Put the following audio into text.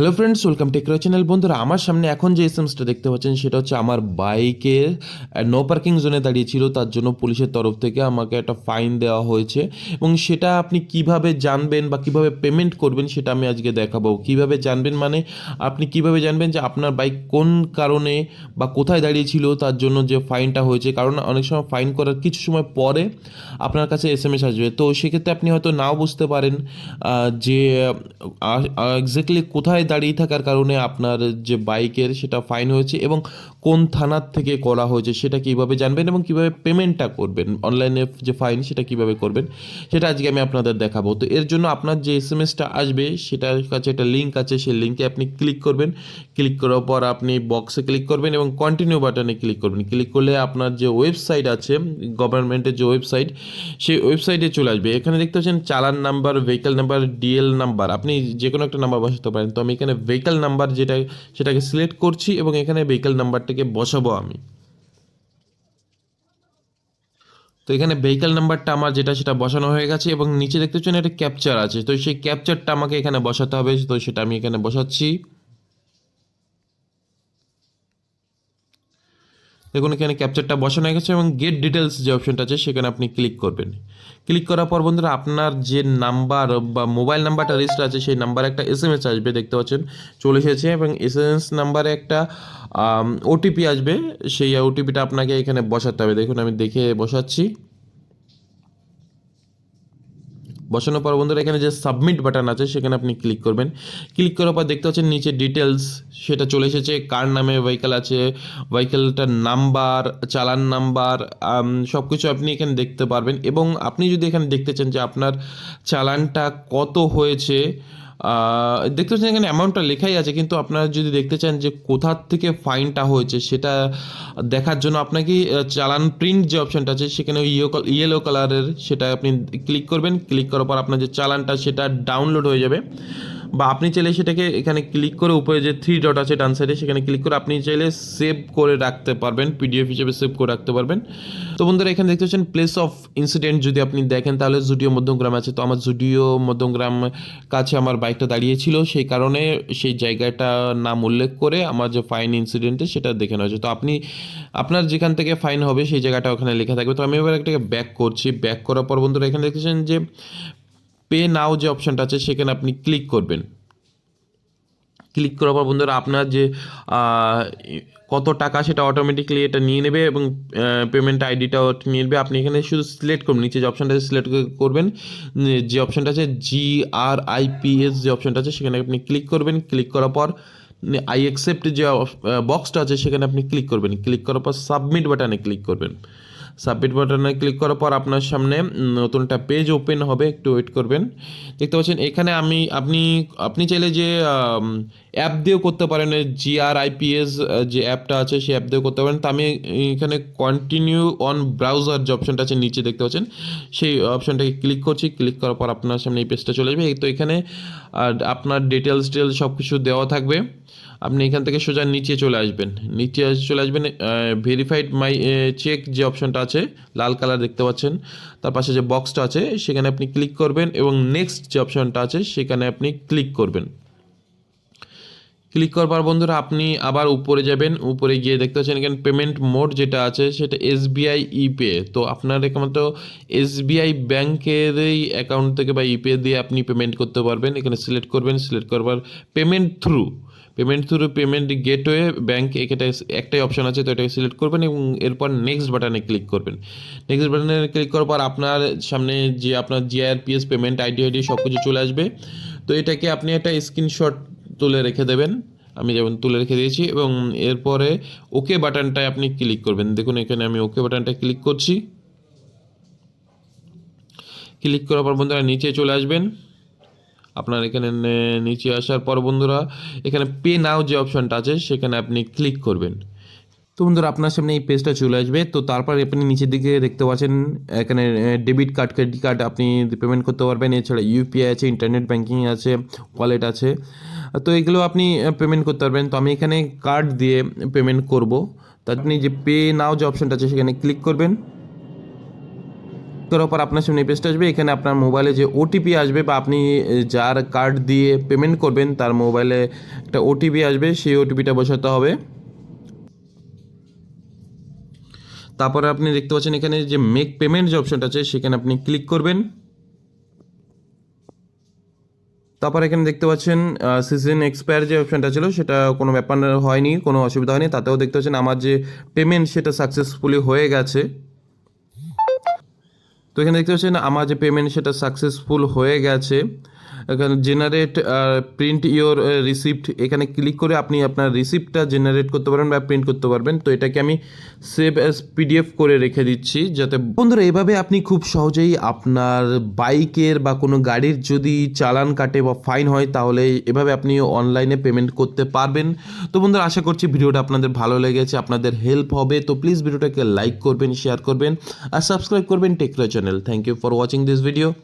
Hello friends welcome Tekra channel বন্ধুরা, আমার সামনে এখন যে এসএমসটা দেখতে পাচ্ছেন, সেটা হচ্ছে আমার বাইকের নো পার্কিং জোনে দাঁড়িয়েছিল তার জন্য পুলিশের তরফ থেকে আমাকে একটা ফাইন দেওয়া হয়েছে। এবং সেটা আপনি কীভাবে জানবেন বা কীভাবে পেমেন্ট করবেন, সেটা আমি আজকে দেখাবো। কীভাবে জানবেন মানে আপনি কীভাবে জানবেন যে আপনার বাইক কোন কারণে বা কোথায় দাঁড়িয়েছিল তার জন্য যে ফাইনটা হয়েছে। কারণ অনেক সময় ফাইন করার কিছু সময় পরে আপনার কাছে এস এম এস আসবে। তো সেক্ষেত্রে আপনি হয়তো নাও বুঝতে পারেন যে এক্স্যাক্টলি কোথায় দাঁড়িয়ে থাকার কারণে আপনার যে বাইকের সেটা ফাইন হয়েছে এবং কোন থানার থেকে করা হয়েছে সেটা কীভাবে জানবেন এবং কীভাবে পেমেন্টটা করবেন? অনলাইনে যে ফাইন সেটা কীভাবে করবেন? সেটা আজকে আমি আপনাদের দেখাবো। তো এর জন্য আপনার যে এস এম এসটা আসবে, সেটার কাছে একটা লিঙ্ক আছে, সেই লিঙ্কে আপনি ক্লিক করবেন। ক্লিক করার পর আপনি বক্সে ক্লিক করবেন এবং কন্টিনিউ বাটনে ক্লিক করবেন। ক্লিক করলে আপনার যে ওয়েবসাইট আছে গভর্নমেন্টের যে ওয়েবসাইট সেই ওয়েবসাইটে চলে আসবে। এখানে দেখতে পাচ্ছেন challan number vehicle number DL number আপনি যে কোনো একটা নাম্বার বসাতে পারেন। তো আমি এখানে ভেহিকেল নাম্বার যেটা, সেটাকে সিলেক্ট করছি এবং এখানে ভেহিকেল নাম্বারটাকে বসাবো আমি। তো এখানে ভেহিকল নাম্বারটা আমার যেটা, সেটা বসানো হয়ে গেছে এবং নিচে দেখতে পাচ্ছেন একটা ক্যাপচার আছে। তো সেই ক্যাপচারটা আমাকে এখানে বসাতে হবে, তো সেটা আমি এখানে বসাচ্ছি। দেখুন, এখানে ক্যাপচারটা বসানো হয়ে গেছে এবং গেট ডিটেলস যে অপশনটা আছে, সেখানে আপনি ক্লিক করবেন। ক্লিক করার পর বন্ধুরা, আপনার যে নাম্বার বা মোবাইল নাম্বারটা রেজিস্টার আছে, সেই নাম্বারে একটা এস এম এস আসবে, দেখতে পাচ্ছেন, চলে এসেছে এবং এস এম এস নাম্বারে একটা ওটিপি আসবে। সেই ওটিপিটা আপনাকে এখানে বসাতে হবে। দেখুন, আমি দেখে বসাচ্ছি। বসানোর পর বন্ধুরা, এখানে যে সাবমিট বাটন আছে, সেখানে আপনি ক্লিক করবেন। ক্লিক করার পর দেখতে পাচ্ছেন নিচে ডিটেলস সেটা চলে এসেছে। কার নামে ভেহিকেল আছে ভেহিকেলটার নাম্বার চালান নাম্বার সব কিছু আপনি এখানে দেখতে পারবেন। এবং আপনি যদি এখানে দেখতে চান যে আপনার চালানটা কত হয়েছে দেখতে পাচ্ছেন এখানে অ্যামাউন্টটা লেখাই আছে, কিন্তু আপনারা যদি দেখতে চান যে কোথার থেকে ফাইনটা হয়েছে, সেটা দেখার জন্য আপনাকে চালান প্রিন্ট যে অপশানটা আছে, সেখানে ইয়েলো কালারের সেটা আপনি ক্লিক করবেন। ক্লিক করার পর আপনার যে চালানটা, সেটা ডাউনলোড হয়ে যাবে। বা আপনি চাইলে সেটাকে এখানে ক্লিক করে উপরে যে থ্রি ডট আছে ডান সাইডে সেখানে ক্লিক করে আপনি চাইলে সেভ করে রাখতে পারবেন পিডিএফ হিসেবে সেভ করে রাখতে পারবেন। তো বন্ধুরা, এখানে দেখতে পাচ্ছেন প্লেস অফ ইনসিডেন্ট যদি আপনি দেখেন, তাহলে জুডিও মধ্যমগ্রাম আছে। তো আমার জুডিও মধ্যমগ্রাম কাছে আমার বাইকটা দাঁড়িয়েছিল। সেই কারণে সেই জায়গাটা নাম উল্লেখ করে আমার যে ফাইন ইনসিডেন্টে সেটা দেখে নেওয়া হয়েছে। তো আপনি, আপনার যেখান থেকে ফাইন হবে, সেই জায়গাটা ওখানে লেখা থাকবে। তো আমি এবার একটাকে ব্যাক করছি। ব্যাক করার পর বন্ধুরা, এখানে দেখতেছেন যে পে নাও যে অপশনটা আছে, সেখানে আপনি ক্লিক করবেন। ক্লিক করার পর বন্ধুরা, আপনার যে কত টাকা সেটা অটোমেটিকলি এটা নিয়ে নেবে এবং পেমেন্ট আইডিটাও নিয়ে নেবে। আপনি এখানে শুধু সিলেক্ট করবেন নিচে যে অপশনটা আছে সিলেক্ট করবেন। যে- অপশানটা আছে জি আর আইপিএস যে অপশানটা আছে, সেখানে আপনি ক্লিক করবেন। ক্লিক করার পর আই অ্যাকসেপ্ট যে বক্সটা আছে, সেখানে আপনি ক্লিক করবেন। ক্লিক করার পর সাবমিট বাটনে ক্লিক করবেন। সাবমিট বাটনে ক্লিক করার পর আপনার সামনে নতুন একটা পেজ ওপেন হবে, একটু ওয়েট করবেন। দেখতে পাচ্ছেন, এখানে আমি, আপনি আপনি চাইলে যে অ্যাপ দিয়েও করতে পারেন জিআর আইপিএস যে অ্যাপটা আছে, সেই অ্যাপ দিয়েও করতে পারেন। তো আমি এখানে কন্টিনিউ অন ব্রাউজার যে অপশনটা আছে, নিচে দেখতে পাচ্ছেন, সেই অপশনটাকে ক্লিক করছি। ক্লিক করার পর আপনার সামনে এই পেজটা চলে যাবে তো এখানে আপনার ডিটেলস টিটেলস সব কিছু দেওয়া থাকবে। আপনি এখান থেকে সোজা নিচে চলে আসবেন। নিচে চলে আসবেন ভেরিফাইড মাই চেক যে অপশনটা আছে, লাল কালার দেখতে পাচ্ছেন। তার পাশে যে বক্সটা আছে, সেখানে আপনি ক্লিক করবেন এবং নেক্সট যে অপশনটা আছে, সেখানে আপনি ক্লিক করবেন। ক্লিক করবার বন্ধুরা আপনি আবার উপরে যাবেন, উপরে গিয়ে দেখতে পাচ্ছেন এখানে পেমেন্ট মোড যেটা আছে, সেটা এসবিআই ইপে তো আপনার একমাত্র এসবিআই ব্যাংকেরই অ্যাকাউন্ট থেকে বা ইপে দিয়ে আপনি পেমেন্ট করতে পারবেন। এখানে সিলেক্ট করবেন সিলেক্ট করবার payment through payment through payment gateway bank এখানে একটাই অপশন আছে, তো এটাকে সিলেক্ট করবেন এবং এরপর নেক্সট বাটনে ক্লিক করবেন। নেক্সট বাটনে ক্লিক করার পর আপনার সামনে যে আপনার জিআরপিএস পেমেন্ট আইডি আইডি সব কিছু চলে আসবে। তো এটাকে আপনি একটা স্ক্রিনশট তুলে রেখে দেবেন। আমি যেমন তুলে রেখে দিয়েছি এবং এরপরে ওকে বাটনটায় আপনি ক্লিক করবেন। দেখুন, এখানে আমি ওকে বাটনটা ক্লিক করছি। ক্লিক করার পর বন্ধুরা নিচে চলে আসবেন। আপনার এখানে নিচে আসার পর বন্ধুরা এখানে পে নাও যে অপশানটা আছে, সেখানে আপনি ক্লিক করবেন। তো বন্ধুরা, আপনার সামনে এই পেজটা চলে আসবে। তো তারপর আপনি নিচের দিকে দেখতে পাচ্ছেন, এখানে ডেবিট কার্ড ক্রেডিট কার্ড আপনি পেমেন্ট করতে পারবেন। এছাড়া ইউপিআই আছে ইন্টারনেট ব্যাঙ্কিং আছে ওয়ালেট আছে। তো এগুলো আপনি পেমেন্ট করতে পারবেন। তো আমি এখানে কার্ড দিয়ে পেমেন্ট করব। তো আপনি যে পে নাও যে অপশনটা আছে, সেখানে ক্লিক করবেন। করার পর আপনার সামনে পেজটা আসবে। এখানে আপনার মোবাইলে যে ওটিপি আসবে বা আপনি যার কার্ড দিয়ে পেমেন্ট করবেন, তার মোবাইলে একটা ওটিপি আসবে। সেই ওটিপিটা বসাতে হবে। তারপরে আপনি দেখতে পাচ্ছেন এখানে যে মেক পেমেন্ট যে অপশনটা আছে, সেখানে আপনি ক্লিক করবেন। তারপর এখানে দেখতে পাচ্ছেন সিজন এক্সপায়ার যে অপশনটা ছিল, সেটা কোনো ব্যাপার হয়নি, কোনো অসুবিধা হয়নি। তাতেও দেখতে পাচ্ছেন আমার যে পেমেন্ট সেটা সাকসেসফুলি হয়ে গেছে। এখানে দেখতে পাচ্ছেন আমার যে পেমেন্ট সেটা সাকসেসফুল হয়ে গেছে। এখানে জেনারেট প্রিন্ট ইওর রিসিপ্ট এখানে ক্লিক করে আপনি আপনার রিসিপ্টটা জেনারেট করতে পারবেন বা প্রিন্ট করতে পারবেন। তো এটাকে আমি সেভ অ্যাজ পিডিএফ করে রেখে দিচ্ছি যাতে বন্ধুরা, এভাবে আপনি খুব সহজেই আপনার বাইকের বা কোনো গাড়ির যদি চালান কাটে বা ফাইন হয়, তাহলে এভাবে আপনি অনলাইনে পেমেন্ট করতে পারবেন। তো বন্ধুরা, আশা করছি ভিডিওটা আপনাদের ভালো লেগেছে, আপনাদের হেল্প হবে। তো প্লিজ ভিডিওটাকে লাইক করবেন শেয়ার করবেন, আর সাবস্ক্রাইব করবেন Tekra channel channel. Thank you for watching this video.